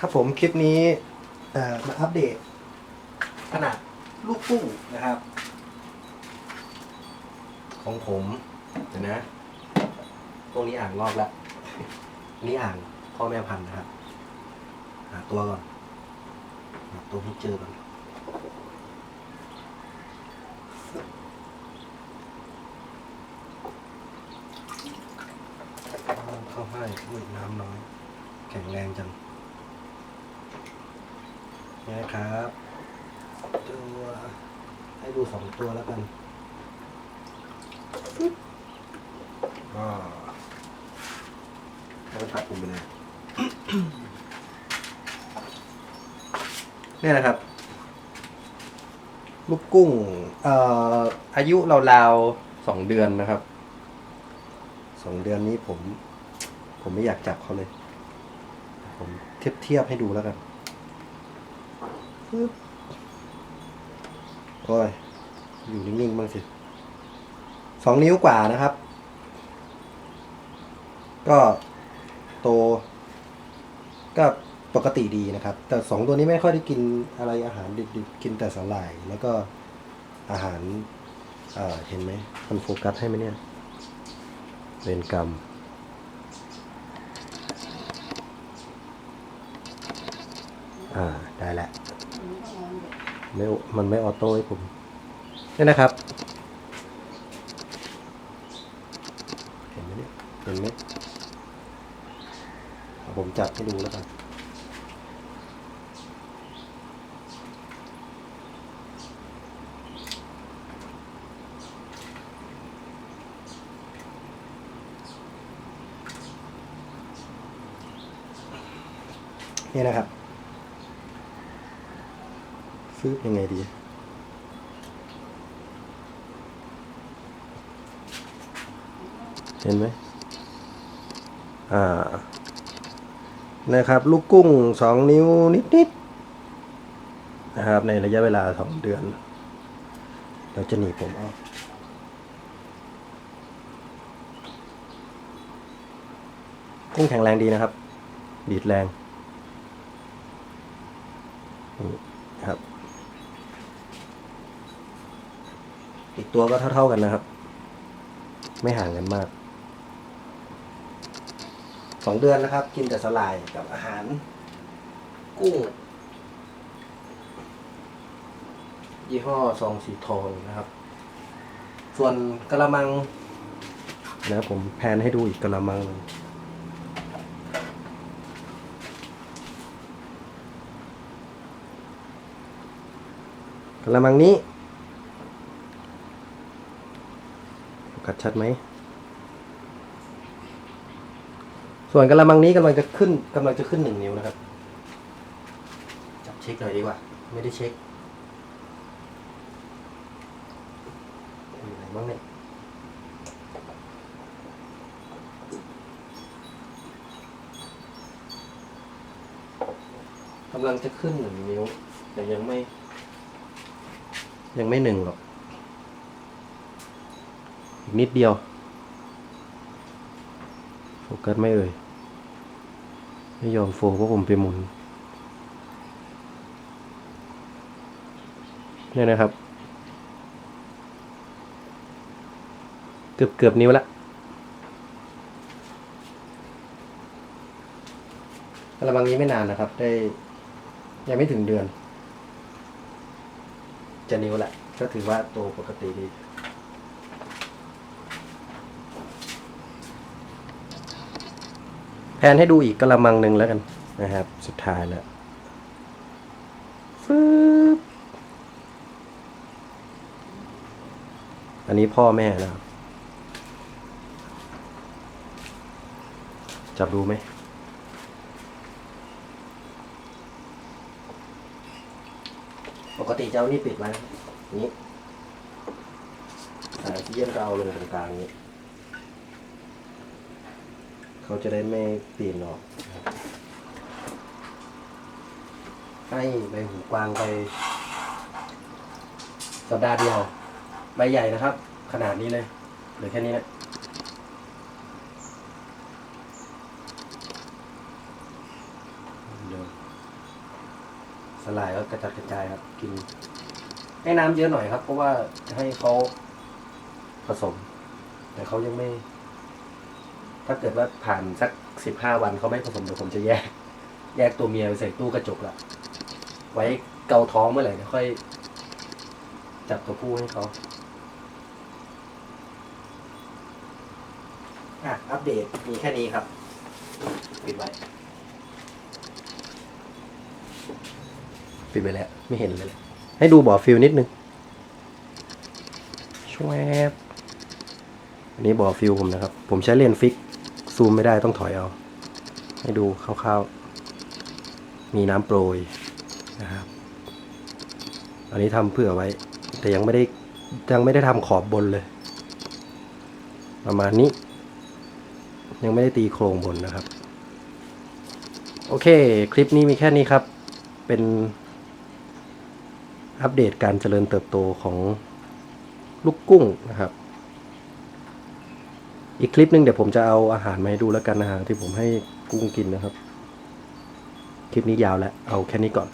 ครับผมคลิปนี้มาอัปเดต ขนาดลูกกุ้งนะครับ ของผมเดี๋ยวนะตรงนี้อ่างงอกแล้วนี่อ่างพ่อแม่พันธุ์นะครับหาตัวก่อนหาตัวให้เจอก่อนเข้าให้อุ้ยน้ำน้อย แข็งแรงจัง นะครับ ตัวให้ดูสองตัวแล้วกันก็ให้มันตัดผมไปเลยเนี่ยนะครับ ลูกกุ้งเอ่ออายุราวๆสองเดือนนะครับสองเดือนนี้ผม ผมไม่อยากจับเขาเลย ผมเทียบเทียบให้ดูแล้วกัน ปึ๊บโอ้ยอยู่นิ่งๆบ้างสิสองนิ้วกว่านะครับ ก็โต ก็ปกติดีนะครับ แต่สองตัวนี้ไม่ค่อยได้กินอะไรอาหารดิบๆ กินแต่สาหร่าย แล้วก็อาหารเอ่อเห็นไหมมันโฟกัสให้ไหมเนี่ยเวรกรรม อ่าได้แล้วไม่มันไม่ออโต้ให้ผมนี่นะครับ เห็นไหมเนี่ยเห็นไหมผมจับให้ดูแล้วกันนี่นะครับ ฟื้ยังไงดีเห็นไหมอ่า นะครับ ลูกกุ้งสองนิ้วนิดๆ นะครับ ในระยะเวลาสองเดือน เราจะหนีผมเอากุ้งแข็งแรงดีนะครับ ดีดแรงนี่ครับ อีกตัวก็เท่าๆกันนะครับ ไม่ห่างกันมากสองเดือนนะครับ กินแต่สลายกับอาหาร กุ้ง ยี่ห้อซองสีทองนะครับ ส่วนกระมังนะผมแพนให้ดูอีกกระมังหนึ่งกระมังนี้โฟ กัสชัดไหม ส่วนกระมังนี้กำลังจะขึ้นกำลังจะขึ้นหนึ่งนิ้วนะครับ จับเช็คหน่อยดีกว่า ไม่ได้เช็คอยู่ไหนบ้างเนี่ยกำลังจะขึ้นหนึ่งนิ้ว แต่ยังไม่ ยังไม่หนึ่งหรอก อีกนิดเดียว โฟกัสไม่เอ่ย ไม่ยอมโฟเพราะผมไปหมุนเนี่ยนะครับ เกือบเกือบนิ้วละกระบังนี้ไม่นานนะครับ ได้ยังไม่ถึงเดือน จะนิ้วแหละ ก็ถือว่าโตปกติดี แพนให้ดูอีกกระมังหนึ่งแล้วกันนะครับ สุดท้ายแล้วฟึบอันนี้พ่อแม่นะครับ จับดูไหม ปกติเจะเอานี่ปิดไว้นี้อ่ที่เยี่ยมก็เอาลงตรงกลางนี้ เขาจะได้ไม่ปีนออก ให้ใบหูกวางไป สัปดาห์เดียว ใบใหญ่นะครับ ขนาดนี้เลยหลือแค่นี้นะเดี๋ยวลายก็กระจัดกระจายครับ กิน ให้น้ำเยอะหน่อยครับ เพราะว่าจะให้เขาผสม แต่เขายังไม่ ถ้าเกิดว่าผ่านสักสิบห้าวันเขาไม่ผสมเดี๋ยวผมจะแยก แยกตัวเมียไปใส่ตู้กระจกละไว้เกาท้องเมื่อไหร่เดี๋ยวค่อย จับตัวผู้ให้เขาอะ อัปเดตมีแค่นี้ครับ ปิดไว้ ปิดไปแล้ว ไม่เห็นเลย ให้ดูบ่อฟิลนิดนึงชวบอันนี้บ่อฟิลผมนะครับ ผมใช้เลนส์ฟิก ซูมไม่ได้ต้องถอยเอา ให้ดูคร่าวๆ มีน้ำโปรยนะครับ อันนี้ทำเพื่อไว้ แต่ยังไม่ได้ยังไม่ได้ทำขอบบนเลย ประมาณนี้ ยังไม่ได้ตีโครงบนนะครับ โอเค คลิปนี้มีแค่นี้ครับ เป็นอัปเดตการเจริญเติบโตของลูกกุ้งนะครับ อีกคลิปหนึ่งเดี๋ยวผมจะเอาอาหารมาให้ดูแล้วกันนะฮะที่ผมให้กุ้งกินนะครับ คลิปนี้ยาวแล้ว เอาแค่นี้ก่อน